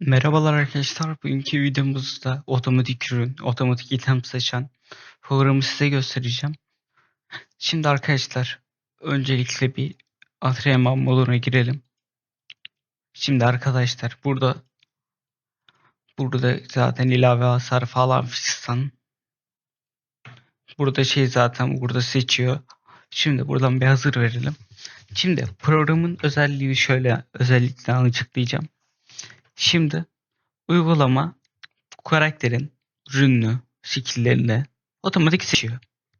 Merhabalar arkadaşlar. Bugünkü videomuzda otomatik ürün, otomatik item seçen programı size göstereceğim. Şimdi arkadaşlar öncelikle bir antrenman moduna girelim. Şimdi arkadaşlar burada burada zaten ilave hasar falan fistan. Burada şey zaten burada seçiyor. Şimdi buradan bir hazır verelim. Şimdi programın özelliği şöyle özelliklerini açıklayacağım. Şimdi uygulama bu karakterin ürünü, skill'lerini otomatik seçiyor.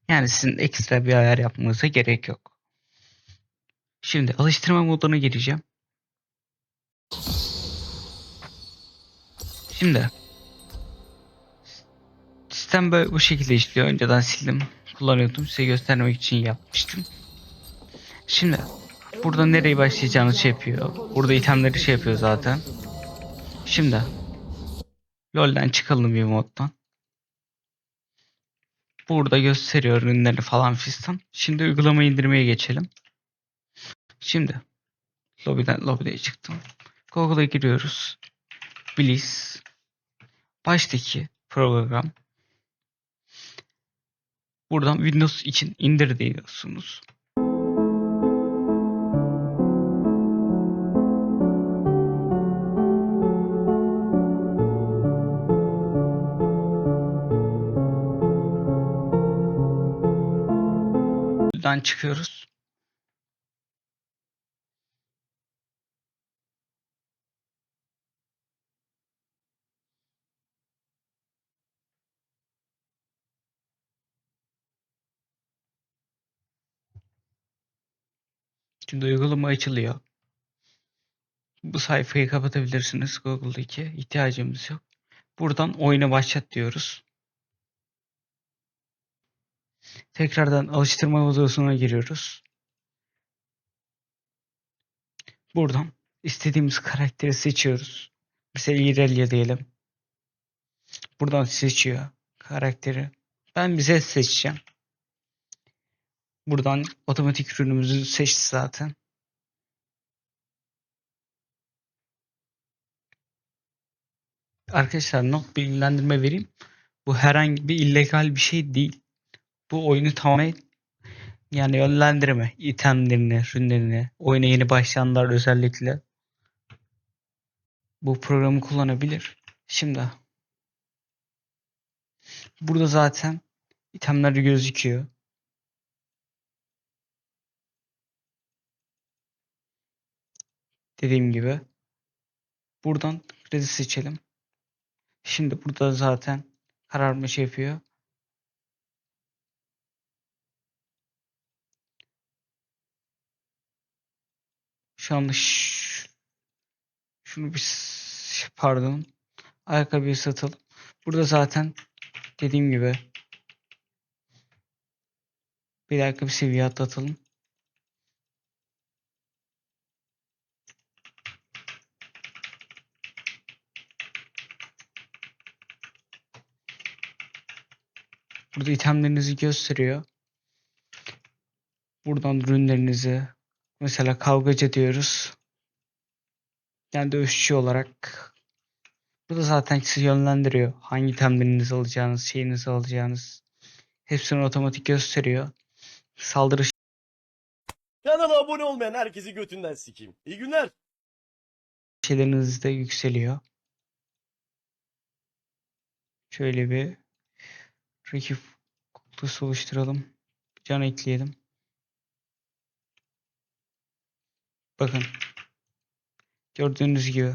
Yani sizin ekstra bir ayar yapmanıza gerek yok. Şimdi alıştırma moduna gireceğim. Şimdi sistem böyle bu şekilde işliyor. Önceden sildim. Kullanıyordum. Size göstermek için yapmıştım. Şimdi burada nereye başlayacağını şey yapıyor. Burada itemleri şey yapıyor zaten. Şimdi LoL'den çıkalım bir moddan. Burada gösteriyor ürünleri falan fistan. Şimdi uygulama indirmeye geçelim. Şimdi lobiden lobide çıktım. Google'a giriyoruz. Bliss. Baştaki program. Buradan Windows için indir diyorsunuz. Buradan çıkıyoruz. Şimdi uygulama açılıyor. Bu sayfayı kapatabilirsiniz Google'daki. ihtiyacımız yok. Buradan oyuna başlat diyoruz. Tekrardan alıştırma odasına giriyoruz. Buradan istediğimiz karakteri seçiyoruz. Mesela İrelia diyelim. Buradan seçiyor karakteri. Ben bize seçeceğim. Buradan otomatik ürünümüzü seçti zaten. Arkadaşlar not bilgilendirme vereyim. Bu herhangi bir illegal bir şey değil. Bu oyunu tamamen yani yönlendirme, itemlerini, ürünlerini, oyuna yeni başlayanlar özellikle bu programı kullanabilir. Şimdi burada zaten itemler gözüküyor. Dediğim gibi buradan kredi seçelim. Şimdi burada zaten kararma şey yapıyor. Şu anda şunu bir pardon ayakkabıyı satalım. Burada zaten dediğim gibi bir dakika bir seviye atlatalım. Burada itemlerinizi gösteriyor. Buradan ürünlerinizi mesela kavgacı diyoruz. Yani dövüşçü olarak burada zaten sizi yönlendiriyor. Hangi itemlerinizi alacağınız, şeyinizi alacağınız hepsini otomatik gösteriyor. Saldırı Kanala abone olmayan herkesi götünden sikeyim. İyi günler. şeyleriniz de yükseliyor. Şöyle bir rakip kutusu oluşturalım. Can ekleyelim. Bakın. Gördüğünüz gibi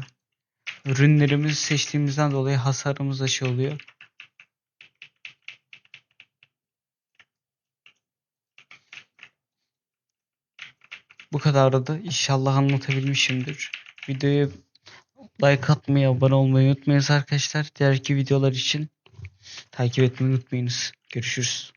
ürünlerimizi seçtiğimizden dolayı hasarımız da şey oluyor. Bu kadardı da inşallah anlatabilmişimdir. Videoya like atmayı, abone olmayı unutmayınız arkadaşlar. Diğerki videolar için takip etmeyi unutmayınız. Görüşürüz.